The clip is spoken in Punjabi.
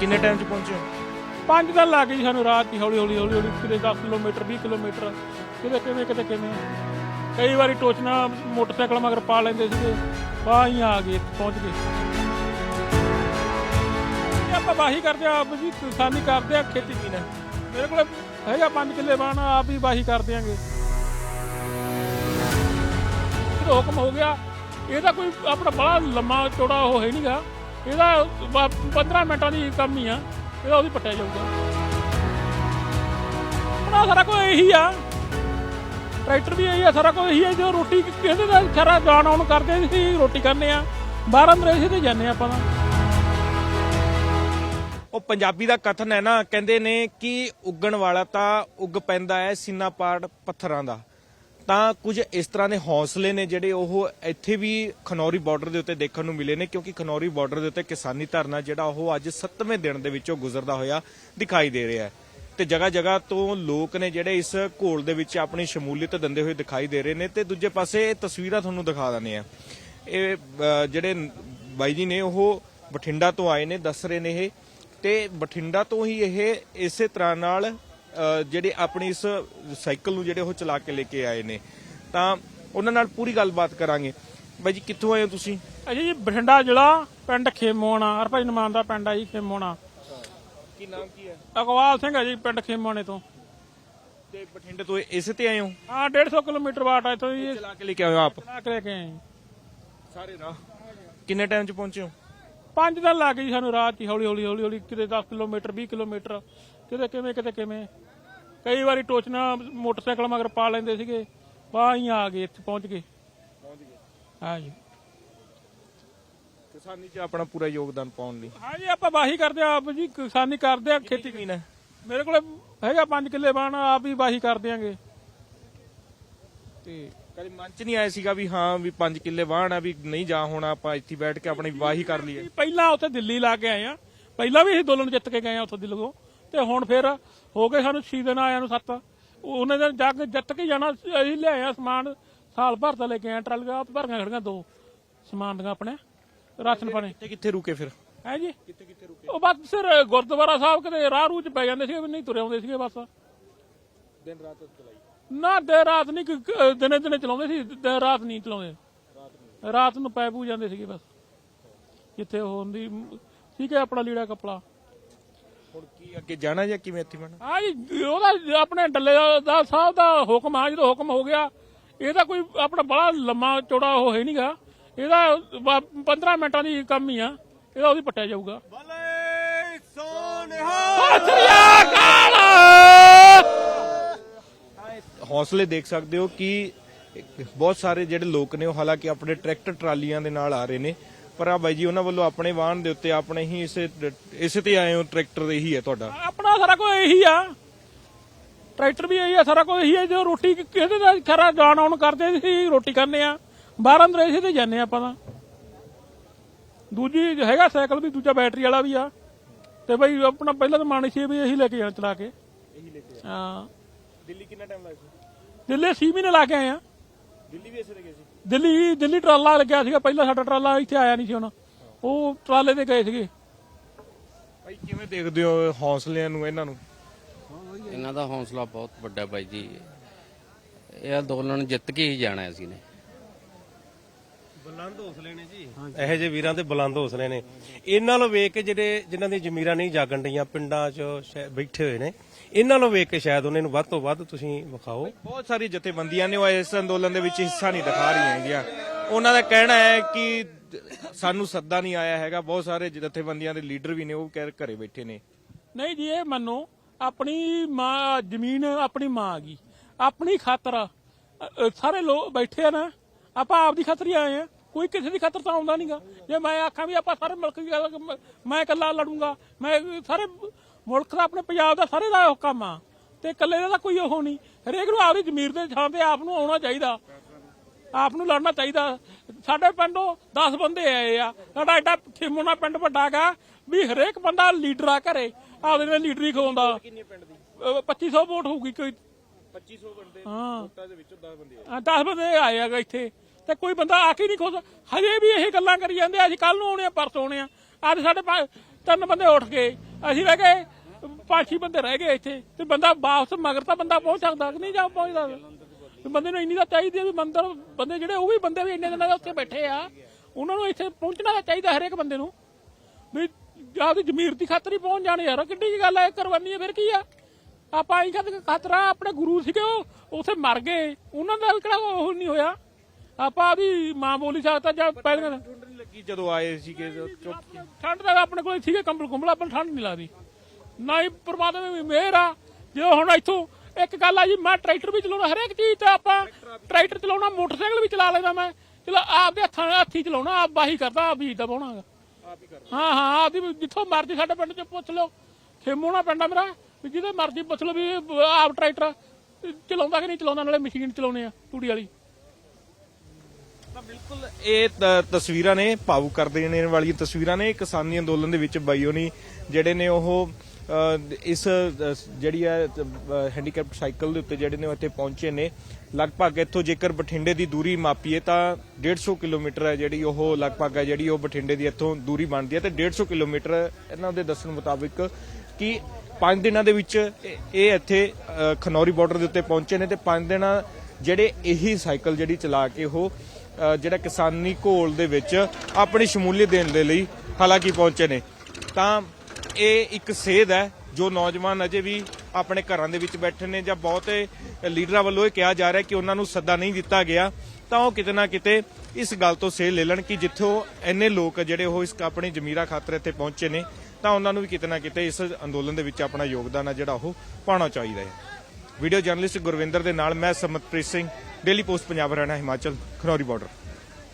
ਕਿੰਨੇ ਟਾਈਮ 'ਚ ਪਹੁੰਚੇ ਹੋ? ਪੰਜ ਦਿਨ ਲੱਗ ਗਈ ਸਾਨੂੰ ਰਾਤ ਦੀ, ਹੌਲੀ ਹੌਲੀ ਹੌਲੀ ਹੌਲੀ, ਕਿਤੇ 10 ਕਿਲੋਮੀਟਰ 20 ਕਿਲੋਮੀਟਰ, ਕਿਤੇ, ਕਿਵੇਂ ਕਿਤੇ, ਕਿਵੇਂ। ਕਈ ਵਾਰੀ ਟੋਚਨਾ ਮੋਟਰਸਾਈਕਲ ਮਗਰ ਪਾ ਲੈਂਦੇ ਸੀਗੇ, ਬਾਹ ਆ ਗਏ ਪਹੁੰਚ ਗਏ। ਆਪਾਂ ਵਾਹੀ ਕਰਦੇ ਆ ਆਪ ਜੀ ਕਿਸਾਨੀ ਕਰਦੇ ਆ, ਖੇਤੀ ਵੀ ਨੇ ਮੇਰੇ ਕੋਲ ਹੈਗਾ 5 ਕਿੱਲੇ ਬਾਣ ਆਪ ਹੀ ਵਾਹੀ ਕਰ ਦਿਆਂਗੇ। ਜਦੋਂ ਹੁਕਮ ਹੋ ਗਿਆ, ਇਹਦਾ ਕੋਈ ਆਪਣਾ ਬੜਾ ਲੰਮਾ ਚੌੜਾ ਉਹ ਹੈ ਨਹੀਂਗਾ ਇਹਦਾ ਬ- 15 ਮਿੰਟਾਂ ਦੀ ਕੰਮ ਹੀ ਆ। ਇਹਦਾ ਉਹਦੀ ਪੱਟਿਆ ਜਾਊਗਾ। ਆਪਣਾ ਸਾਰਾ ਕੁਝ ਇਹੀ ਆ। ਟਰੈਕਟਰ ਵੀ ਇਹੀ ਆ, ਸਾਰਾ ਕੁਝ ਇਹੀ ਆ। ਜੋ ਰੋਟੀ ਕਹਿੰਦੇ ਦਾ ਸਾਰਾ ਜਾਣ ਆਉਣ ਕਰਦੇ ਸੀ, ਰੋਟੀ ਖਾਂਦੇ ਆ। ਬਾਹਰ ਅੰਦਰ ਇਸੇ ਤੇ ਜਾਂਦੇ ਆ ਆਪਾਂ ਤਾਂ। ਉਹ ਪੰਜਾਬੀ ਦਾ ਕਥਨ ਹੈ ਨਾ, ਕਹਿੰਦੇ ਨੇ ਕਿ ਉੱਗਣ ਵਾਲਾ ਤਾਂ ਉੱਗ ਪੈਂਦਾ ਹੈ ਸੀਨਾ ਪਾੜ ਪੱਥਰਾਂ ਦਾ। ਤਾਂ ਕੁਝ ਇਸ ਤਰ੍ਹਾਂ ਦੇ ਹੌਸਲੇ ਨੇ ਜਿਹੜੇ ਉਹ ਇੱਥੇ ਵੀ ਖਨੌਰੀ ਬਾਰਡਰ ਦੇ ਉੱਤੇ ਦੇਖਣ ਨੂੰ ਮਿਲੇ ਨੇ, ਕਿਉਂਕਿ ਖਨੌਰੀ ਬਾਰਡਰ ਦੇ ਉੱਤੇ ਕਿਸਾਨੀ ਧਰਨਾ ਜਿਹੜਾ ਉਹ ਅੱਜ 7ਵੇਂ ਦਿਨ ਦੇ ਵਿੱਚੋਂ ਗੁਜ਼ਰਦਾ ਹੋਇਆ ਦਿਖਾਈ ਦੇ ਰਿਹਾ ਹੈ। ਤੇ ਜਗ੍ਹਾ ਜਗ੍ਹਾ ਤੋਂ ਲੋਕ ਨੇ ਜਿਹੜੇ ਇਸ ਘੋਲ ਦੇ ਵਿੱਚ ਆਪਣੀ ਸ਼ਮੂਲੀਅਤ ਦਿੰਦੇ ਹੋਏ ਦਿਖਾਈ ਦੇ ਰਹੇ ਨੇ। ਤੇ ਦੂਜੇ ਪਾਸੇ ਇਹ ਤਸਵੀਰਾਂ ਤੁਹਾਨੂੰ ਦਿਖਾ ਦਿੰਦੇ ਆ ਇਹ ਜਿਹੜੇ ਬਾਈ ਜੀ ਨੇ ਉਹ ਬਠਿੰਡਾ ਤੋਂ ਆਏ ਨੇ, ਦੱਸ ਰਹੇ ਨੇ ਇਹ। ਤੇ ਬਠਿੰਡਾ ਤੋਂ ਹੀ ਇਹ ਇਸੇ ਤਰ੍ਹਾਂ ਨਾਲ ਜਿਹੜੇ ਆਪਣੀ ਇਸ ਸਾਈਕਲ ਨੂੰ ਜਿਹੜੇ ਉਹ ਚਲਾ ਕੇ ਲੈ ਕੇ ਆਏ ਨੇ। ਤਾਂ ਉਹਨਾਂ ਨਾਲ ਪੂਰੀ ਗੱਲਬਾਤ ਕਰਾਂਗੇ। ਬਾਈ ਜੀ ਕਿੱਥੋਂ ਆਏ ਹੋ ਤੁਸੀਂ? ਅਜੇ ਜੀ ਬਠਿੰਡਾ ਜ਼ਿਲ੍ਹਾ ਪਿੰਡ ਖੇਮੋਣਾ। ਹਰਭਜਨ ਮਾਨ ਦਾ ਪਿੰਡ ਆ ਜੀ ਖੇਮੋਣਾ। ਕੀ ਨਾਮ ਕੀ ਹੈ? ਅਕਵਾਲ ਸਿੰਘ ਆ ਜੀ ਪਿੰਡ ਖੇਮੋਣੇ ਤੋਂ। ਤੇ ਬਠਿੰਡੇ ਤੋਂ ਇਸੇ ਤੇ ਆਏ ਹੋ? ਹਾਂ 150 ਕਿਲੋਮੀਟਰ ਵਾਟ ਆ ਇੱਥੋਂ ਜੀ। ਚਲਾ ਕੇ ਲੈ ਕੇ ਆਏ ਹੋ ਆਪ? ਚਲਾ ਕੇ ਲੈ ਕੇ ਆਏ। ਸਾਰੇ ਰਾਹ। ਕਿੰਨੇ ਟਾਈਮ 'ਚ ਪਹੁੰਚੇ ਹੋ? ਪੰਜ ਦਿਨ ਲੱਗ ਗਏ ਜੀ ਸਾਨੂੰ ਰਾਤ ਦੀ ਹੌਲੀ ਹੌਲੀ ਹੌਲੀ ਹੌਲੀ ਕਿਤੇ 10 ਕਿਲੋਮੀਟਰ 20 ਕਿਲੋਮੀਟਰ। ਕਿਤੇ ਕਿਵੇਂ ਕਿਤੇ ਕਿਵੇਂ। ਕਈ ਵਾਰੀ ਟੋਚਨਾ ਮੋਟਰਸਾਈਕਲ ਮਗਰ ਪਾ ਲੈਂਦੇ ਸੀਗੇ ਬਾਹ ਹੀ ਆ ਗਏ ਇੱਥੇ ਪਹੁੰਚ ਗਏ। ਪਹੁੰਚ ਗਏ। ਹਾਂ ਜੀ। ਕਿਸਾਨੀ 'ਚ ਆਪਣਾ ਪੂਰਾ ਯੋਗਦਾਨ ਪਾਉਣ ਲਈ। ਹਾਂ ਜੀ ਆਪਾਂ ਵਾਹੀ ਕਰਦੇ ਆ ਆਪ ਜੀ ਕਿਸਾਨੀ ਕਰਦੇ ਆ ਖੇਤੀ ਹੈ? ਮੇਰੇ ਕੋਲ ਹੈਗਾ 5 ਕਿੱਲੇ ਬਾਣ ਆਪ ਹੀ ਵਾਹੀ ਕਰ ਦਿਆਂਗੇ। ਤੇ ਕਦੇ ਮਨ 'ਚ ਨਹੀਂ ਆਇਆ ਸੀਗਾ ਵੀ ਹਾਂ ਵੀ 5 ਕਿੱਲੇ ਵਾਹਣ ਆ ਵੀ ਨਹੀਂ ਜਾ ਹੋਣਾ ਆਪਾਂ ਇੱਥੇ ਬੈਠ ਕੇ ਆਪਣੀ ਵਾਹੀ ਕਰ ਲਈਏ? ਪਹਿਲਾਂ ਉੱਥੇ ਦਿੱਲੀ ਲਾ ਕੇ ਆਏ ਆ ਪਹਿਲਾਂ ਵੀ ਅਸੀਂ ਦੋਲਨ ਜਿੱਤ ਕੇ ਗਏ ਆ ਉੱਥੋਂ ਦਿੱਲੀ ਤੋਂ ਤੇ ਹੁਣ ਫਿਰ ਹੋ ਗਏ ਸਾਨੂੰ 6 ਦਿਨ ਆਇਆਂ ਨੂੰ ਸੱਤ। ਉਹਨੇ ਦਿਨ ਜਾ ਕੇ ਜਿੱਤ ਕੇ ਜਾਣਾ ਅਸੀਂ ਲਿਆਏ ਆ ਸਮਾਨ ਸਾਲ ਭਰ ਦਾ ਲੈ ਕੇ ਆਏ ਟਰਾਲੀਆਂ ਭਰੀਆਂ ਖੜੀਆਂ ਦੋ ਸਮਾਨ ਦੀਆਂ ਆਪਣੇ ਰਾਸ਼ਨ ਪਾਣੀ। ਕਿੱਥੇ ਕਿੱਥੇ ਰੁਕੇ ਫਿਰ? ਹੈ ਜੀ? ਕਿੱਥੇ ਕਿੱਥੇ ਰੁਕੇ? ਉਹ ਬਸ ਫਿਰ ਗੁਰਦੁਆਰਾ ਸਾਹਿਬ ਕਿਤੇ ਰਾਹ ਰੂਹ ਚ ਪੈ ਜਾਂਦੇ ਸੀ ਨਹੀਂ ਤੁਰੇ ਆਉਂਦੇ ਸੀਗੇ ਬਸ। ਦਿਨ ਰਾਤ ਚਲਾਈ? ਨਾ ਦੇ ਰਾਤ ਨਹੀਂ ਦਿਨੇ ਦਿਨੇ ਚਲਾਉਂਦੇ ਸੀ ਦੇ ਰਾਤ ਨਹੀਂ ਚਲਾਉਂਦੇ। ਰਾਤ ਨੂੰ ਪੈ ਪੂ ਜਾਂਦੇ ਸੀਗੇ ਬਸ। ਜਿੱਥੇ ਉਹ ਹੁੰਦੀ ਠੀਕ ਹੈ ਆਪਣਾ ਲੀੜਾ ਕਪੜਾ। ਹੁਣ ਕੀ ਅੱਗੇ ਜਾਣਾ ਜਾਂ ਕਿਵੇਂ ਇੱਥੇ ਬਣਾ ਹਾਂ ਜੀ ਉਹਦਾ ਆਪਣੇ ਡੱਲੇ ਦਾ ਸਾਹਿਬ ਦਾ ਹੁਕਮ ਆ ਜਦੋਂ ਹੁਕਮ ਹੋ ਗਿਆ ਇਹਦਾ ਕੋਈ ਆਪਣਾ ਬੜਾ ਲੰਮਾ ਚੌੜਾ ਉਹ ਹੈ ਨਹੀਂਗਾ ਇਹਦਾ ਬ- 15 ਮਿੰਟਾਂ ਦੀ ਕੰਮ ਹੀ ਆ ਇਹਦਾ ਉਹਦੀ ਪੱਟਿਆ ਜਾਊਗਾ। ਬਲੇ ਹੌਸਲੇ ਦੇਖ ਸਕਦੇ ਹੋ ਕਿ ਬਹੁਤ ਸਾਰੇ ਜਿਹੜੇ ਲੋਕ ਨੇ ਉਹ ਹਾਲਾਂਕਿ ਆਪਣੇ ਟਰੈਕਟਰ ਟਰਾਲੀਆਂ ਦੇ ਨਾਲ ਆ ਰਹੇ ਨੇ। ਪਰ ਆ ਬਾਈ ਜੀ ਉਹਨਾਂ ਵੱਲੋਂ ਆਪਣੇ ਵਾਹਨ ਦੇ ਉੱਤੇ ਆਪਣੇ ਹੀ ਇਸੇ ਇਸੇ ਤੇ ਆਏ ਹੋ ਟਰੈਕਟਰ ਇਹੀ ਹੈ ਤੁਹਾਡਾ। ਆਪਣਾ ਸਾਰਾ ਕੁਝ ਇਹੀ ਆ। ਟਰੈਕਟਰ ਵੀ ਇਹੀ ਆ ਸਾਰਾ ਕੁਝ ਇਹੀ ਆ ਜੋ ਰੋਟੀ ਕਹਿੰਦੇ ਦਾ ਖਰਾ ਜਾਣ ਆਉਣ ਕਰਦੇ ਸੀ ਰੋਟੀ ਕਰਨੇ ਆ। ਬਾਹਰ ਅੰਦਰ ਇਸੇ ਤੇ ਜਾਂਦੇ ਆਪਾਂ ਤਾਂ। ਦੂਜੀ ਹੈਗਾ ਸਾਈਕਲ ਵੀ ਦੂਜਾ ਬੈਟਰੀ ਵਾਲਾ ਵੀ ਆ। ਤੇ ਬਈ ਆਪਣਾ ਪਹਿਲਾਂ ਤਾਂ ਮਾਣੀ ਸੀ ਵੀ ਇਹੀ ਲੈ ਕੇ ਜਾਣਾ ਚਲਾ ਕੇ। ਇਹੀ ਲੈ ਕੇ ਹਾਂ। ਦਿੱਲੀ ਕਿੰਨਾ ਟਾਈਮ ਲੱਗਾ ਸੀ? ਦਿੱਲੀ ਸੀ ਮਹੀਨੇ ਲਾ ਕੇ ਆਏ ਆ। ਦਿੱਲੀ ਵੀ ਇਸੇ ਤੇ ਗਏ ਸੀ? ਦਿੱਲੀ ਦਿੱਲੀ ਟਰਾਲਾ ਲੱਗਿਆ ਸੀਗਾ ਪਹਿਲਾਂ ਸਾਡਾ ਟਰਾਲਾ ਇੱਥੇ ਆਇਆ ਨਹੀਂ ਸੀ ਹੁਣ। ਉਹ ਟਰਾਲੇ ਤੇ ਗਏ ਸੀਗੇ। ਭਾਈ ਕਿਵੇਂ ਦੇਖਦੇ ਹੋ ਹੌਸਲਿਆਂ ਨੂੰ ਇਹਨਾਂ ਨੂੰ? ਇਹਨਾਂ ਦਾ ਹੌਸਲਾ ਬਹੁਤ ਵੱਡਾ ਬਾਈ ਜੀ। ਇਹ ਅੰਦੋਲਨ ਜਿੱਤ ਕੇ ਹੀ ਜਾਣਾ ਅਸੀਂ ਨੇ। ਬੁਲੰਦ ਹੌਸਲੇ ਨੇ ਜੀ। ਇਹੋ ਜਿਹੇ ਵੀਰਾਂ ਦੇ ਬੁਲੰਦ ਹੌਸਲੇ ਨੇ। ਇਹਨਾਂ ਨੂੰ ਵੇਖ ਕੇ ਜਿਹੜੇ ਜਿਨ੍ਹਾਂ ਦੀਆਂ ਜ਼ਮੀਰਾਂ ਨਹੀਂ ਜਾਗਣ ਡੀਆਂ ਪਿੰਡਾਂ 'ਚ ਬੈਠੇ ਹੋਏ ਨੇ ਇਹਨਾਂ ਨੂੰ ਵੇਖ ਕੇ ਸ਼ਾਇਦ ਉਹਨਾਂ ਨੂੰ ਵੱਧ ਤੋਂ ਵੱਧ ਤੁਸੀਂ ਵਿਖਾਓ। ਬਹੁਤ ਸਾਰੀ ਜਥੇਬੰਦੀਆਂ ਨੇ ਉਹ ਇਸ ਅੰਦੋਲਨ ਦੇ ਵਿੱਚ ਹਿੱਸਾ ਨਹੀਂ ਦਿਖਾ ਰਹੀਆਂ ਹੈਗੀਆਂ। ਉਹਨਾਂ ਦਾ ਕਹਿਣਾ ਹੈ ਕਿ ਸਾਨੂੰ ਸੱਦਾ ਨਹੀਂ ਆਇਆ ਹੈਗਾ। ਬਹੁਤ ਸਾਰੇ ਜਥੇਬੰਦੀਆਂ ਦੇ ਲੀਡਰ ਵੀ ਨੇ ਉਹ ਘਰੇ ਬੈਠੇ ਨੇ। ਨਹੀਂ ਜੀ ਇਹ ਮੰਨੋ ਆਪਣੀ ਮਾਂ ਜ਼ਮੀਨ ਆਪਣੀ ਮਾਂ ਆ ਗਈ। ਆਪਣੀ ਖਾਤਰ ਸਾਰੇ ਲੋਕ ਬੈਠੇ ਆ ਨਾ। ਆਪਾਂ ਆਪ ਦੀ ਖਾਤਰ ਹੀ ਆਏ ਆ। ਕੋਈ ਕਿਸੇ ਦੀ ਖਾਤਰ ਤਾਂ ਆਉਂਦਾ ਨਹੀਂਗਾ ਜੇ ਮੈਂ ਆਖਾਂ ਵੀ ਆਪਾਂ ਸਾਰੇ ਮੁਲਕ ਦੀ ਗੱਲ ਮ- ਮੈਂ ਇਕੱਲਾ ਲੜੂੰਗਾ ਮੈਂ ਸਾਰੇ ਮੁਲਕ ਦਾ ਆਪਣੇ ਪੰਜਾਬ ਦਾ ਸਾਰੇ ਦਾ ਉਹ ਕੰਮ ਆ। ਤੇ ਇਕੱਲੇ ਦਾ ਤਾਂ ਕੋਈ ਉਹ ਨਹੀਂ। ਹਰੇਕ ਨੂੰ ਆਪਦੀ ਜ਼ਮੀਰ ਦੇ ਥਾਂ ਤੇ ਆਪ ਨੂੰ ਆਉਣਾ ਚਾਹੀਦਾ। ਆਪ ਨੂੰ ਲੜਨਾ ਚਾਹੀਦਾ। ਸਾਡੇ ਪਿੰਡੋਂ 10 ਬੰਦੇ ਆਏ ਆ। ਸਾਡਾ ਐਡਾ ਖੇਮੋਣਾ ਪਿੰਡ ਵੱਡਾ ਗਾ ਵੀ ਹਰੇਕ ਬੰਦਾ ਲੀਡਰ ਆ ਘਰੇ। ਆਪਦੇ ਨਾਲ ਲੀਡਰ ਹੀ ਖਵਾਉਂਦਾ। ਕਿੰਨੇ ਪਿੰਡ ਦੀ 2500 ਵੋਟ ਹੋਊਗੀ ਕੋਈ। 2500 ਬੰਦੇ ਹਾਂ। ਵੋਟਾਂ ਦੇ ਵਿੱਚੋਂ 10 ਬੰਦੇ ਆ 10 ਬੰਦੇ ਆਏ ਆ ਗਾ ਇੱਥੇ। ਤੇ ਕੋਈ ਬੰਦਾ ਆ ਕੇ ਨਹੀਂ ਖੁਸ਼। ਹਜੇ ਵੀ ਇਹ ਗੱਲਾਂ ਕਰੀ ਜਾਂਦੇ ਅਸੀਂ ਕੱਲ ਨੂੰ ਆਉਣੇ ਆ ਪਰਸੋਂ ਆਉਣੇ ਆ। ਅੱਜ ਸਾਡੇ ਤਿੰਨ ਬੰਦੇ ਉੱਠ ਗਏ। ਅਸੀਂ ਰਹਿ ਗਏ ਛੇ ਬੰਦੇ ਰਹਿ ਗਏ ਇੱਥੇ। ਤੇ ਬੰਦਾ ਵਾਪਸ ਮਗਰ ਤਾਂ ਬੰਦਾ ਪਹੁੰਚ ਸਕਦਾ ਕਿ ਨਹੀਂ ਜਾ ਪਹੁੰਚਦਾ? ਤੇ ਬੰਦੇ ਨੂੰ ਇੰਨੀ ਤਾਂ ਚਾਹੀਦੀ ਆ ਵੀ ਮੰਦਰ ਬੰਦੇ ਜਿਹੜੇ ਉਹ ਵੀ ਬੰਦੇ ਵੀ ਇੰਨੇ ਦਿਨਾਂ ਦੇ ਉੱਥੇ ਬੈਠੇ ਆ ਉਹਨਾਂ ਨੂੰ ਇੱਥੇ ਪਹੁੰਚਣਾ ਤਾਂ ਚਾਹੀਦਾ ਹਰੇਕ ਬੰਦੇ ਨੂੰ। ਵੀ ਆਪਦੀ ਜ਼ਮੀਰ ਦੀ ਖਾਤਰ ਹੀ ਪਹੁੰਚ ਜਾਣ ਯਾਰ ਕਿੱਡੀ ਕੀ ਗੱਲ ਹੈ ਕਰਵਾਨੀ ਹੈ ਫਿਰ ਕੀ ਆ? ਆਪਾਂ ਆਈ ਖਾਤਰ ਖਾਤਰਾ ਆਪਣੇ ਗੁਰੂ ਸੀਗੇ ਉਹ ਉੱਥੇ ਮਰ ਗਏ। ਉਹਨਾਂ ਦਾ ਵੀ ਕਿਹੜਾ ਉਹ ਨਹੀਂ ਹੋਇਆ? ਆਪਾਂ ਆਦੀ ਮਾਂ ਬੋਲੀ ਸਕਦਾ ਜਾਂ ਪਹਿਲਾਂ ਲੱਗੀ ਜਦੋਂ ਆਏ ਸੀਗੇ ਚੁੱਪ ਠੰਡ ਦਾ ਆਪਣੇ ਕੋਲ ਸੀਗੇ ਕੰਬਲ ਕੁੰਬਲ ਆਪਾਂ ਨੂੰ ਠੰਡ ਨਹੀਂ ਲੱਗਦੀ। ਨਾ ਹੀ ਪਰਮਾਤਮਾ ਦੀ ਮਿਹਰ ਆ। ਜੇ ਹੁਣ ਇੱਥੋਂ ਇੱਕ ਗੱਲ ਆ ਜੀ ਮੈਂ ਟਰੈਕਟਰ ਵੀ ਚਲਾਉਣਾ ਹਰੇਕ ਚੀਜ਼ ਤੇ ਆਪਾਂ ਟਰੈਕਟਰ ਚਲਾਉਣਾ ਮੋਟਰਸਾਈਕਲ ਵੀ ਚਲਾ ਲੈਂਦਾ ਮੈਂ। ਚਲੋ ਆਪਦੇ ਹੱਥਾਂ ਹੱਥੀ ਚਲਾਉਣਾ ਆਪ ਬਾਹੀ ਕਰਦਾ ਆਪ ਬੀਜ ਦਾ ਪਾਉਣਾਗਾ ਹਾਂ ਹਾਂ ਆਪਦੀ ਵੀ ਜਿੱਥੋਂ ਮਰਜ਼ੀ ਸਾਡੇ ਪਿੰਡ ਚ ਪੁੱਛ ਲਓ। ਖੇਮੋਣਾ ਪਿੰਡ ਮੇਰਾ ਵੀ ਜਿਹਦੇ ਮਰਜ਼ੀ ਪੁੱਛ ਲਓ ਵੀ ਆਪ ਟਰੈਕਟਰ ਚਲਾਉਂਦਾ ਕਿ ਨਹੀਂ ਚਲਾਉਂਦਾ ਨਾਲੇ ਮਸ਼ੀਨ ਚਲਾਉਣੇ ਆ ਤੂੜੀ ਵਾਲੀ। ਬਿਲਕੁਲ ਇਹ ਤ- ਤਸਵੀਰਾਂ ਨੇ ਭਾਵੁਕ ਕਰ ਦੇਣ ਵਾਲੀਆਂ ਤਸਵੀਰਾਂ ਨੇ ਕਿਸਾਨੀ ਅੰਦੋਲਨ ਦੇ ਵਿੱਚ ਬਾਈਓ ਜਿਹੜੇ ਨੇ ਉਹ ਅ, ਇਸ ਅ, ਜਿਹੜੀ ਹੈ ਹੈਂਡੀਕੈਪਟ ਸਾਈਕਲ ਦੇ ਉੱਤੇ ਜਿਹੜੇ ਨੇ ਉਹ ਇੱਥੇ ਪਹੁੰਚੇ ਨੇ। ਲਗਭਗ ਇੱਥੋਂ ਜੇਕਰ ਬਠਿੰਡੇ ਦੀ ਦੂਰੀ ਮਾਪੀਏ ਤਾਂ 150 ਕਿਲੋਮੀਟਰ ਹੈ ਜਿਹੜੀ ਉਹ ਲਗਭਗ ਹੈ ਜਿਹੜੀ ਉਹ ਬਠਿੰਡੇ ਦੀ ਇੱਥੋਂ ਦੂਰੀ ਬਣਦੀ ਹੈ ਤੇ 150 ਕਿਲੋਮੀਟਰ ਇਹਨਾਂ ਦੇ ਦੱਸਣ ਮੁਤਾਬਿਕ ਕਿ 5 ਦਿਨਾਂ ਦੇ ਵਿੱਚ ਇਹ ਇਹ ਇੱਥੇ ਅ, ਖਨੌਰੀ ਬਾਰਡਰ ਦੇ ਉੱਤੇ ਪਹੁੰਚੇ ਨੇ ਤੇ 5 ਦਿਨਾਂ ਜਿਹੜੇ ਇਹੀ ਸਾਈਕਲ ਜਿਹੜੀ ਚਲਾ ਕੇ ਉਹ ਜਿਹੜਾ ਕਿਸਾਨੀ ਘੋਲ ਦੇ ਵਿੱਚ ਆਪਣੀ ਸ਼ਮੂਲੀਅਤ ਦੇਣ ਦੇ ਲਈ ਹਾਲਾਂਕਿ ਪਹੁੰਚੇ ਨੇ। ਤਾਂ ਇਹ ਇੱਕ ਸੇਧ ਹੈ, ਜੋ ਨੌਜਵਾਨ ਅਜੇ ਵੀ ਆਪਣੇ ਘਰਾਂ ਦੇ ਵਿੱਚ ਬੈਠੇ ਨੇ ਜਾਂ ਬਹੁਤੇ ਲੀਡਰਾਂ ਵੱਲੋਂ ਇਹ ਕਿਹਾ ਜਾ ਰਿਹਾ ਕਿ ਉਹਨਾਂ ਨੂੰ ਸੱਦਾ ਨਹੀਂ ਦਿੱਤਾ ਗਿਆ। ਤਾਂ ਉਹ ਕਿਤੇ ਨਾ ਕਿਤੇ ਇਸ ਗੱਲ ਤੋਂ ਸੇਧ ਲੈ ਲੈਣ ਕਿ ਜਿੱਥੋਂ ਇੰਨੇ ਲੋਕ ਜਿਹੜੇ ਉਹ ਇਸ ਆਪਣੀ ਜ਼ਮੀਰਾ ਖਾਤਰ ਇੱਥੇ ਪਹੁੰਚੇ ਨੇ, ਤਾਂ ਉਹਨਾਂ ਨੂੰ ਵੀ ਕਿਤੇ ਨਾ ਕਿਤੇ ਇਸ ਅੰਦੋਲਨ ਦੇ ਵਿੱਚ ਆਪਣਾ ਯੋਗਦਾਨ ਹੈ ਜਿਹੜਾ ਉਹ ਪਾਉਣਾ ਚਾਹੀਦਾ ਹੈ। ਵੀਡੀਓ ਜਰਨਲਿਸਟ ਗੁਰਵਿੰਦਰ ਦੇ ਨਾਲ ਮੈਂ Samatpreet Singh daily post Punjab Haryana, Himachal, Khanauri border